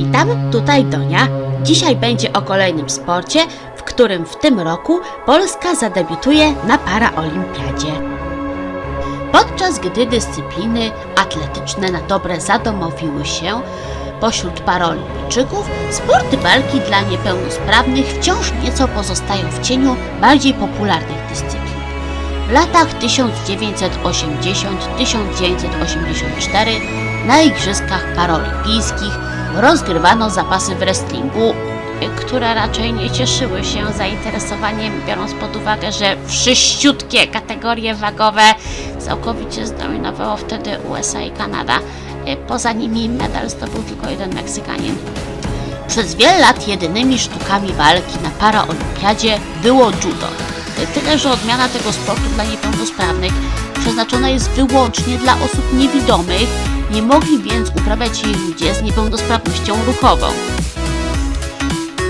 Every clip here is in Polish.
Witam, tutaj Donia. Dzisiaj będzie o kolejnym sporcie, w którym w tym roku Polska zadebiutuje na paraolimpiadzie. Podczas gdy dyscypliny atletyczne na dobre zadomowiły się pośród paraolimpijczyków, sporty walki dla niepełnosprawnych wciąż nieco pozostają w cieniu bardziej popularnych dyscyplin. W latach 1980-1984 na Igrzyskach Paralimpijskich rozgrywano zapasy w wrestlingu, które raczej nie cieszyły się zainteresowaniem, biorąc pod uwagę, że wszyściutkie kategorie wagowe całkowicie zdominowało wtedy USA i Kanada. Poza nimi medal zdobył tylko jeden Meksykanin. Przez wiele lat jedynymi sztukami walki na paraolimpiadzie było judo. Tyle, że odmiana tego sportu dla niepełnosprawnych przeznaczona jest wyłącznie dla osób niewidomych, nie mogli więc uprawiać jej ludzie z niepełnosprawnością ruchową.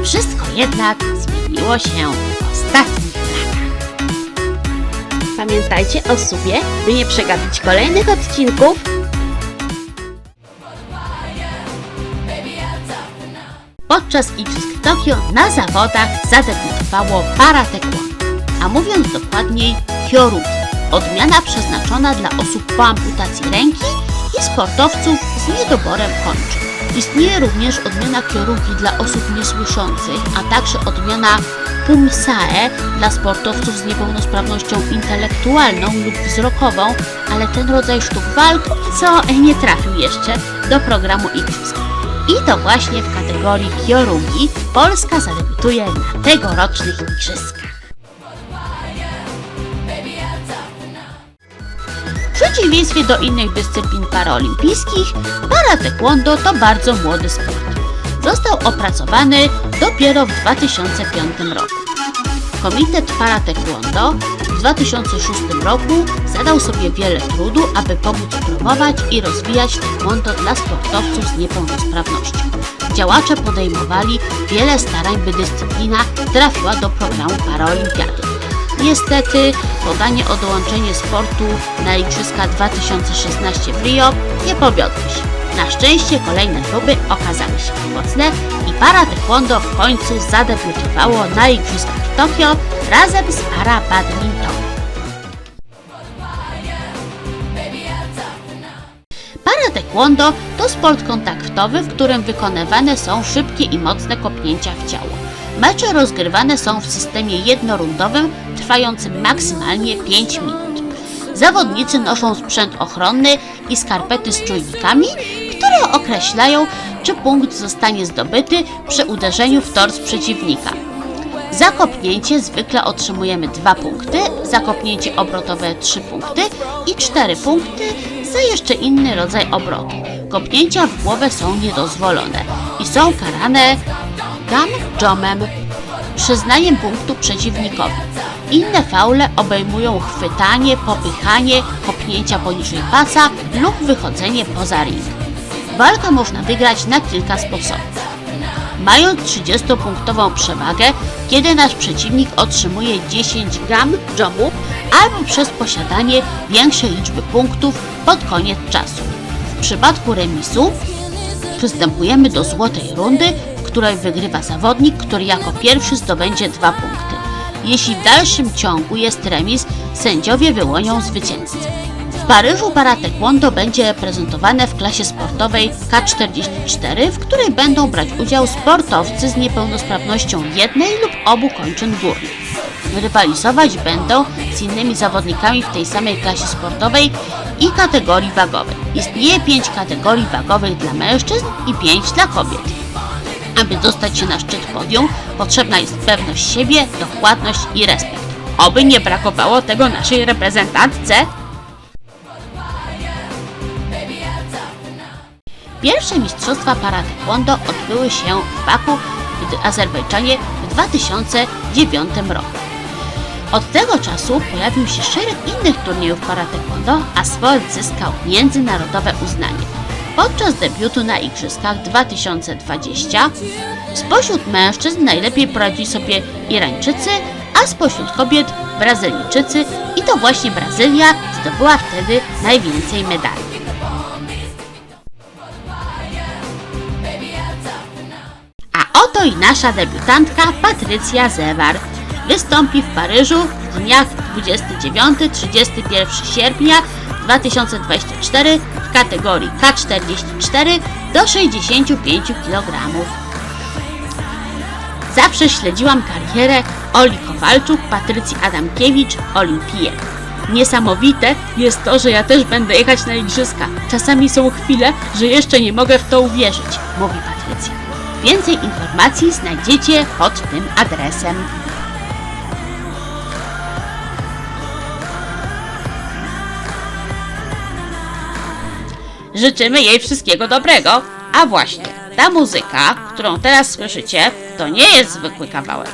Wszystko jednak zmieniło się w ostatnich latach. Pamiętajcie o subie, by nie przegapić kolejnych odcinków. Podczas Igrzysk w Tokio na zawodach zadebiutowało para taekwondo, a mówiąc dokładniej hyorugi, odmiana przeznaczona dla osób po amputacji ręki i sportowców z niedoborem kończyn. Istnieje również odmiana kyorugi dla osób niesłyszących, a także odmiana pumsae dla sportowców z niepełnosprawnością intelektualną lub wzrokową, ale ten rodzaj sztuk walk co nie trafił jeszcze do programu Igrzysk. I to właśnie w kategorii kyorugi Polska zadebiutuje na tegorocznych Igrzyskach. Przeciwieństwie do innych dyscyplin paraolimpijskich, para taekwondo to bardzo młody sport. Został opracowany dopiero w 2005 roku. Komitet para taekwondo w 2006 roku zadał sobie wiele trudu, aby pomóc promować i rozwijać taekwondo dla sportowców z niepełnosprawnością. Działacze podejmowali wiele starań, by dyscyplina trafiła do programu paraolimpiady. Niestety podanie o dołączenie sportu na Igrzyska 2016 w Rio nie powiodło się. Na szczęście kolejne próby okazały się pomocne i para taekwondo w końcu zadebiutowało na Igrzyskach w Tokio razem z para badmintonem. Taekwondo to sport kontaktowy, w którym wykonywane są szybkie i mocne kopnięcia w ciało. Mecze rozgrywane są w systemie jednorundowym, trwającym maksymalnie 5 minut. Zawodnicy noszą sprzęt ochronny i skarpety z czujnikami, które określają, czy punkt zostanie zdobyty przy uderzeniu w tors przeciwnika. Za kopnięcie zwykle otrzymujemy 2 punkty, za kopnięcie obrotowe 3 punkty i 4 punkty za jeszcze inny rodzaj obrotu. Kopnięcia w głowę są niedozwolone i są karane gam jomem, przyznaniem punktu przeciwnikowi. Inne faule obejmują chwytanie, popychanie, kopnięcia poniżej pasa lub wychodzenie poza ring. Walkę można wygrać na kilka sposobów. Mając 30-punktową przewagę, kiedy nasz przeciwnik otrzymuje 10 gam jobu albo przez posiadanie większej liczby punktów pod koniec czasu. W przypadku remisu przystępujemy do złotej rundy, której wygrywa zawodnik, który jako pierwszy zdobędzie dwa punkty. Jeśli w dalszym ciągu jest remis, sędziowie wyłonią zwycięzcę. W Paryżu para taekwondo będzie reprezentowane w klasie sportowej K44, w której będą brać udział sportowcy z niepełnosprawnością jednej lub obu kończyn górnych. Rywalizować będą z innymi zawodnikami w tej samej klasie sportowej i kategorii wagowej. Istnieje pięć kategorii wagowych dla mężczyzn i pięć dla kobiet. Aby dostać się na szczyt podium, potrzebna jest pewność siebie, dokładność i respekt. Oby nie brakowało tego naszej reprezentantce. Pierwsze mistrzostwa para odbyły się w Baku w Azerbejdżanie w 2009 roku. Od tego czasu pojawił się szereg innych turniejów para a sport zyskał międzynarodowe uznanie. Podczas debiutu na Igrzyskach 2020 spośród mężczyzn najlepiej poradzili sobie Irańczycy, a spośród kobiet Brazylijczycy i to właśnie Brazylia zdobyła wtedy najwięcej medali. to i nasza debiutantka Patrycja Zewar. Wystąpi w Paryżu w dniach 29-31 sierpnia 2024 kategorii K44 do 65 kg. Zawsze śledziłam karierę Oli Kowalczuk, Patrycji Adamkiewicz, Olimpijek. Niesamowite jest to, że ja też będę jechać na igrzyska. Czasami są chwile, że jeszcze nie mogę w to uwierzyć, mówi Patrycja. Więcej informacji znajdziecie pod tym adresem. Życzymy jej wszystkiego dobrego. A właśnie, ta muzyka, którą teraz słyszycie, to nie jest zwykły kawałek.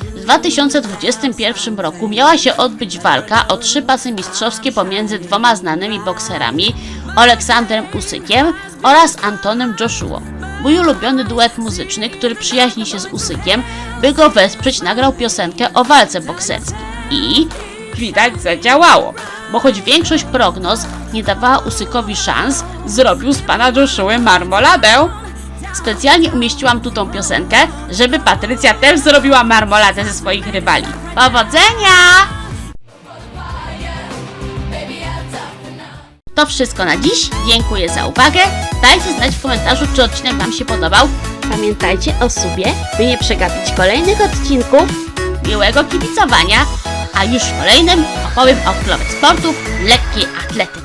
W 2021 roku miała się odbyć walka o trzy pasy mistrzowskie pomiędzy dwoma znanymi bokserami, Aleksandrem Usykiem oraz Antonem Joshua. Mój ulubiony duet muzyczny, który przyjaźni się z Usykiem, by go wesprzeć, nagrał piosenkę o walce bokserskiej. I widać zadziałało, bo choć większość prognoz nie dawała Usykowi szans, zrobił z pana Joshua marmoladę. Specjalnie umieściłam tu tą piosenkę, żeby Patrycja też zrobiła marmoladę ze swoich rywali. Powodzenia! To wszystko na dziś. Dziękuję za uwagę. Dajcie znać w komentarzu, czy odcinek Wam się podobał. Pamiętajcie o subie, by nie przegapić kolejnych odcinków. Miłego kibicowania, a już w kolejnym opowiem o królowej sportów lekkiej atletyce.